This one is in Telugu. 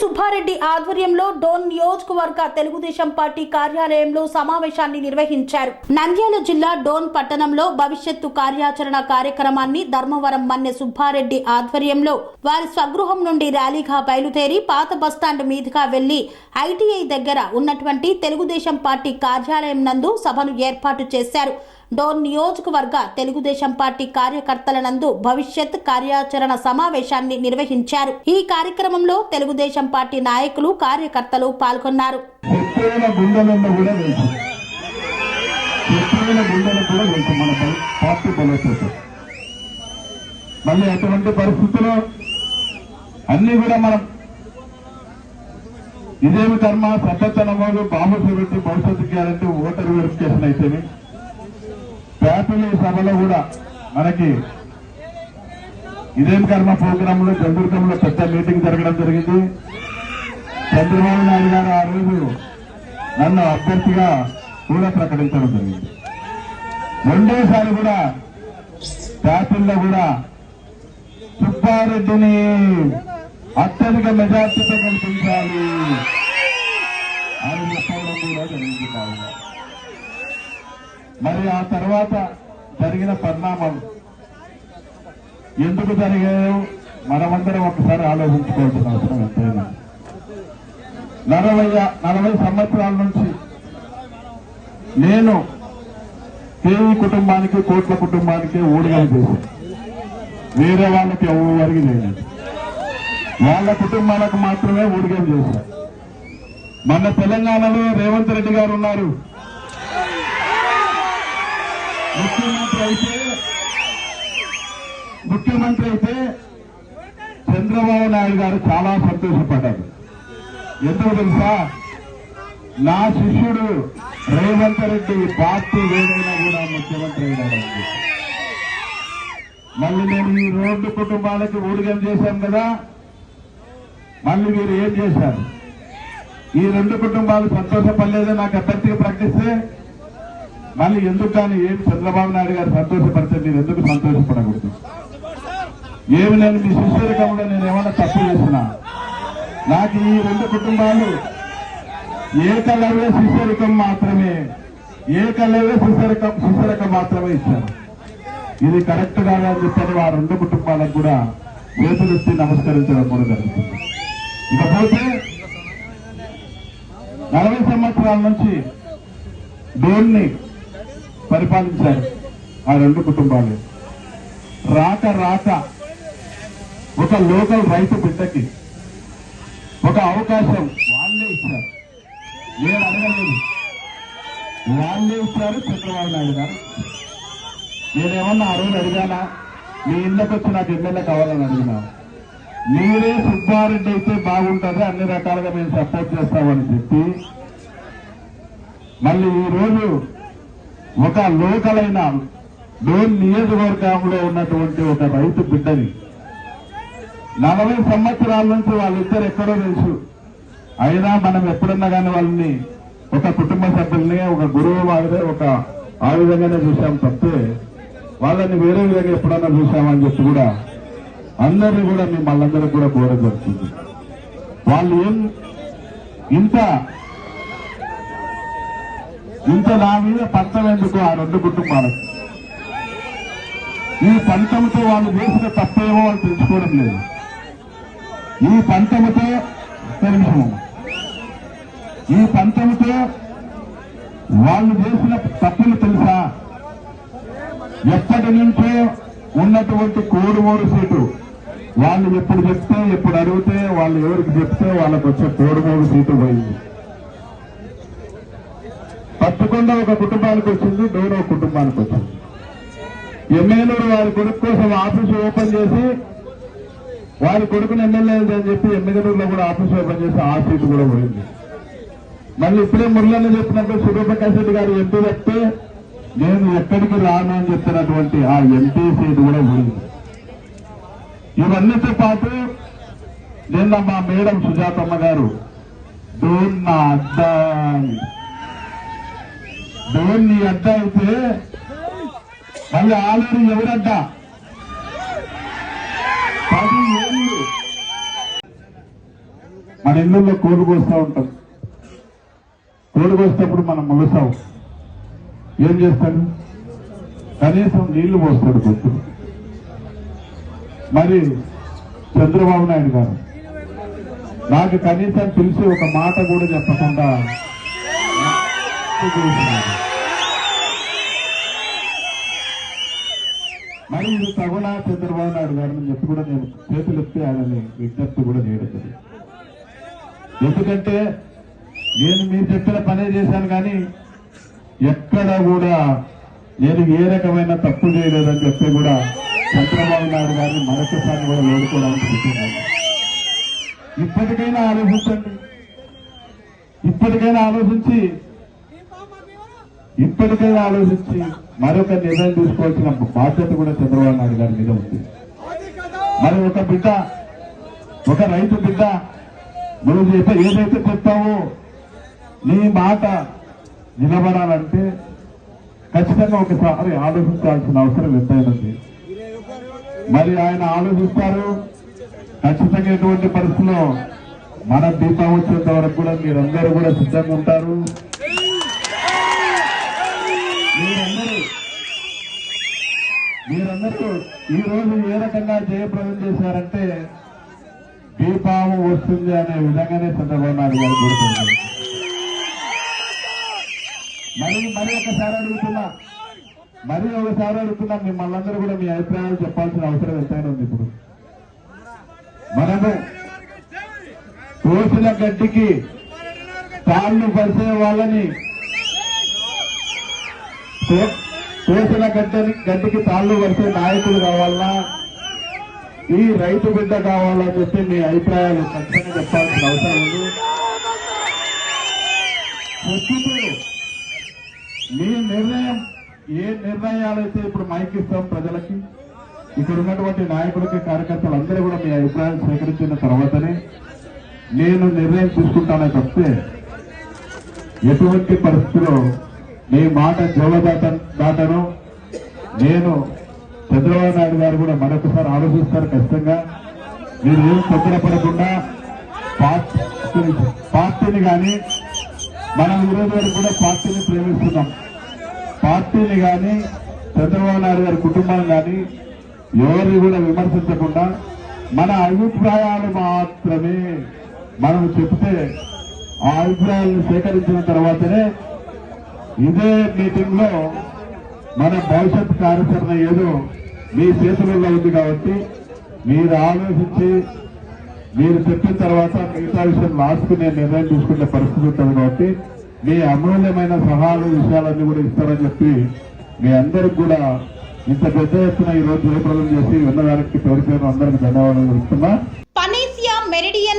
సుబ్బారెడ్డి ఆధ్వర్యంలో డోన్ నియోజకవర్గ తెలుగుదేశం పార్టీ కార్యాలయంలో సమావేశాన్ని నిర్వహించారు. నంద్యాల జిల్లా డోన్ పట్టణంలో భవిష్యత్తు కార్యాచరణ కార్యక్రమాన్ని ధర్మవరం మన్నె సుబ్బారెడ్డి ఆధ్వర్యంలో వారి స్వగృహం నుండి ర్యాలీగా బయలుదేరి పాత బస్టాండ్ మీదుగా వెళ్ళి ఐటీఐ దగ్గర ఉన్నటువంటి తెలుగుదేశం పార్టీ కార్యాలయం నందు సభను ఏర్పాటు చేశారు. డోన్ నియోజకవర్గ తెలుగుదేశం పార్టీ కార్యకర్తలనందు భవిష్యత్ కార్యాచరణ సమావేశాన్ని నిర్వహించారు. ఈ కార్యక్రమంలో తెలుగుదేశం పార్టీ నాయకులు కార్యకర్తలు పాల్గొన్నారు. మళ్ళీ అటువంటి పరిస్థితుల్లో అన్ని కూడా మనం ఇదేమి ధర్మ సభ్యత నమోదు బాబుసెక్యూరిటీ భవిష్యత్తు గ్యారంటీ ఓటర్ వెరిఫికేషన్ అయితేనే ప్యాపిలి సభలో కూడా మనకి ఇదేం కర్మ ప్రోగ్రామ్లో చంద్రకంలో పెద్ద మీటింగ్ జరగడం జరిగింది. చంద్రబాబు నాయుడు గారు ఆ రోజు నన్ను అభ్యర్థిగా కూడా ప్రకటించడం జరిగింది. రెండోసారి కూడా ప్యాపిల్లో కూడా సుబ్బారెడ్డిని అత్యధిక మెజార్టీతో కల్పించాలి అని చెప్పడం కూడా జరిగింది కావున. మరి ఆ తర్వాత జరిగిన పరిణామం ఎందుకు జరిగాయో మనమందరం ఒకసారి ఆలోచించుకోవాల్సిన అవసరం ఎంతైనా. నలభై నలభై సంవత్సరాల నుంచి నేను కేవీ కుటుంబానికి కోట్ల కుటుంబానికి ఊడిగలు చేశాను. వేరే వాళ్ళకి ఎవరికి లేదు వాళ్ళ కుటుంబాలకు మాత్రమే ఊడిగలు చేశారు మన తెలంగాణలో రేవంత్ రెడ్డి గారు ఉన్నారు. ముఖ్యమంత్రి అయితే ముఖ్యమంత్రి అయితే చంద్రబాబు నాయుడు గారు చాలా సంతోషపడ్డారు. ఎందుకు తెలుసా? నా శిష్యుడు రేవంత్ రెడ్డి పార్టీ ఏదైనా కూడా ముఖ్యమంత్రి అయినాడు మళ్ళీ నేను ఈ రోడ్డు కుటుంబాలకి ఊడిగం చేశాను కదా. మళ్ళీ మీరు ఏం చేశారు? ఈ రెండు కుటుంబాలు సంతోషపడలేదే నాకు అభ్యర్థిగా ప్రకటిస్తే మళ్ళీ ఎందుకు కానీ ఏమి చంద్రబాబు నాయుడు గారు సంతోషపడితే మీరు ఎందుకు సంతోషపడకూడదు? ఏమి నేను మీ శిష్యరికంలో నేను ఏమైనా తప్పు చేసినా? నాకు ఈ రెండు కుటుంబాలు ఏకలవ్య శిష్యరికం మాత్రమే ఏకలవ్య శిష్యరికం శిష్యరికం మాత్రమే ఇచ్చారు. ఇది కరెక్ట్ కాదని చెప్పని ఆ రెండు కుటుంబాలకు కూడా చేతులెత్తి నమస్కరించడం కూడా జరుగుతుంది. ఇకపోతే నలభై సంవత్సరాల నుంచి డోన్ని పరిపాలించారు ఆ రెండు కుటుంబాలు. రాక రాక ఒక లోకల్ రైతు బిడ్డకి ఒక అవకాశం వాళ్ళే ఇచ్చారు. నేను అడగలేదు. వాళ్ళే ఇచ్చారు చంద్రబాబు నాయుడు గారు. నేనేమన్నా ఆ రోజు అడిగానా? మీ ఇళ్ళకి వచ్చి నాకు ఎమ్మెల్యే కావాలని అడిగినా. మీరే సుబ్బారెడ్డి అయితే బాగుంటుంది అన్ని రకాలుగా మేము సపోర్ట్ చేస్తామని చెప్పి. మళ్ళీ ఈ రోజు ఒక లోకలైన అయిన డోన్ నియోజకవర్గంలో ఉన్నటువంటి ఒక రైతు బిడ్డని నలభై సంవత్సరాల నుంచి వాళ్ళిద్దరు ఎక్కడో తెలుసు. అయినా మనం ఎప్పుడన్నా కానీ వాళ్ళని ఒక కుటుంబ సభ్యుల్ని ఒక గురువు మాదిరే ఒక ఆ విధంగానే చూసాం తప్పితే వాళ్ళని వేరే విధంగా ఎప్పుడన్నా చూసామని చెప్పి కూడా అందరినీ కూడా మేము వాళ్ళందరికీ కూడా కోరడం జరుగుతుంది వాళ్ళు ఏం ఇంత ఇంత నా మీద పంచలేందుకు ఆ రెండు కుటుంబాలు. ఈ పంతంతో వాళ్ళు చేసిన తప్పేమో వాళ్ళు తెలుసుకోవడం లేదు. ఈ పంచముతో తెలుసు ఈ పంచముతో వాళ్ళు చేసిన తప్పులు తెలుసా? ఎప్పటి నుంచో ఉన్నటువంటి కోడుమూరు సీటు. వాళ్ళు ఎప్పుడు చెప్తే ఎప్పుడు అడిగితే వాళ్ళు ఎవరికి చెప్తే వాళ్ళకి వచ్చే కోడుమూరు సీటు పోయింది. తప్పకుండా ఒక కుటుంబానికి వచ్చింది డోర్ ఒక కుటుంబానికి వచ్చింది ఎమ్మెల్యేలు వారి కొడుకు కోసం ఆఫీసు ఓపెన్ చేసి వారి కొడుకుని ఎమ్మెల్యే అని చెప్పి ఎమ్మెల్యేలో కూడా ఆఫీస్ ఓపెన్ చేసి ఆ సీటు కూడా పోయింది. మళ్ళీ ఇప్పుడే మురళన్న చెప్పినట్టు సూర్యప్రకాష్ రెడ్డి గారు ఎంపీ చెప్తే నేను ఎక్కడికి రాను అని చెప్పినటువంటి ఆ ఎంపీ సీటు కూడా పోయింది. ఇవన్నీతో పాటు నిన్న మా మేడం సుజాతమ్మ గారు డోన్ నా అడ్డా డోన్ నీ అడ్డా అయితే మళ్ళీ ఆల్రెడీ ఎవరడ్డ? పది ఏళ్ళు. మన ఇళ్ళల్లో కోడి కోస్తూ ఉంటాం. కోడి కోసేటప్పుడు మనం ములుసాం ఏం చేస్తాడు? కనీసం నీళ్ళు పోస్తాడు కొట్టుడు మరి చంద్రబాబు నాయుడు గారు నాకు కనీసం పిలిచి ఒక మాట కూడా చెప్పకుండా మరి ఇది తగునా చంద్రబాబు నాయుడు గారిని చెప్పి కూడా నేను చేతులు ఎత్తి ఆయనని విజ్ఞప్తి కూడా చేయడం జరిగింది. ఎందుకంటే నేను మీరు చెప్పిన పనే చేశాను కానీ ఎక్కడ కూడా నేను ఏ రకమైన తప్పు చేయలేదని చెప్పి కూడా చంద్రబాబు నాయుడు గారిని మరొకసారి కూడా వేడుకోవడానికి ఇప్పటికైనా ఆలోచించండి ఇప్పటికైనా ఆలోచించి ఇప్పటికైనా ఆలోచించి మరొక నిర్ణయం తీసుకోవాల్సిన బాధ్యత కూడా చంద్రబాబు నాయుడు గారి మీద ఉంది. మరి ఒక బిడ్డ ఒక రైతు బిడ్డ నువ్వు చెప్ప ఏదైతే చెప్తావో నీ మాట నిలబడాలంటే ఖచ్చితంగా ఒకసారి ఆలోచించాల్సిన అవసరం ఎంతైనది మరి ఆయన ఆలోచిస్తారు ఖచ్చితంగా ఎటువంటి పరిస్థితుల్లో మన దీపం వచ్చేంత వరకు కూడా మీరందరూ కూడా సిద్ధంగా ఉంటారు మీరందరూ మీరందరూ ఈ రోజు ఏ రకంగా జయప్రదం చేశారంటే దీపావం వస్తుంది అనే విధంగానే చంద్రబాబు నాయుడు గారు కోరుతుంది మరి మరి ఒకసారి అడుగుతున్నా మరి ఒకసారి అడుగుతున్నా మిమ్మల్ని అందరూ కూడా మీ అభిప్రాయాలు చెప్పాల్సిన అవసరం ఎంతైనా ఉంది ఇప్పుడు. మనము కోసిన గడ్డికి తాళ్ళు పరిచే వాళ్ళని తో- గడ్డని గడ్డికి తాళ్ళు పరిచే నాయకులు కావాలన్నా ఈ రైతు బిడ్డ కావాలని చెప్పి మీ అభిప్రాయాలు ఖచ్చితంగా చెప్పాల్సిన అవసరం ఉంది. ప్రస్తుతం మీ నిర్ణయం ఏ నిర్ణయాలైతే ఇప్పుడు మైక్ ఇస్తాం ప్రజలకి ఇక్కడ ఉన్నటువంటి నాయకులకి కార్యకర్తలందరూ కూడా మీ అభిప్రాయాలు సేకరించిన తర్వాతనే నేను నిర్ణయం తీసుకుంటానే చెప్తే ఎటువంటి పరిస్థితిలో మీ మాట జవదాట దాటను నేను చంద్రబాబు నాయుడు గారు కూడా మరొకసారి ఆలోచిస్తారు ఖచ్చితంగా. మీరు ఏం తొందరపడకుండా పార్టీ పార్టీని కానీ మనం ఈరోజు వరకు కూడా పార్టీని ప్రేమిస్తున్నాం. పార్టీని కానీ చంద్రబాబు నాయుడు గారి కుటుంబం కానీ ఎవరిని కూడా విమర్శించకుండా మన అభిప్రాయాలు మాత్రమే మనం చెప్తే ఆ అభిప్రాయాలను సేకరించిన తర్వాతనే ఇదే మీటింగ్లో మన భవిష్యత్ కార్యాచరణ ఏదో మీ చేతులలో ఉంది కాబట్టి మీరు ఆలోచించి మీరు చెప్పిన తర్వాత మిగతా విషయం లాస్ట్ నేను నిర్ణయం తీసుకునే పరిస్థితి ఉంటుంది కాబట్టి మీ అమూల్యమైన సలహాలు విషయాలన్నీ కూడా ఇస్తారని చెప్పి మీ అందరికి కూడా ఇంత పెద్ద ఎత్తున ఈ రోజు జయప్రదం చేసి ఉన్నదానికి పేరు పేరు అందరికి ధన్యవాదాలు ఇస్తున్నా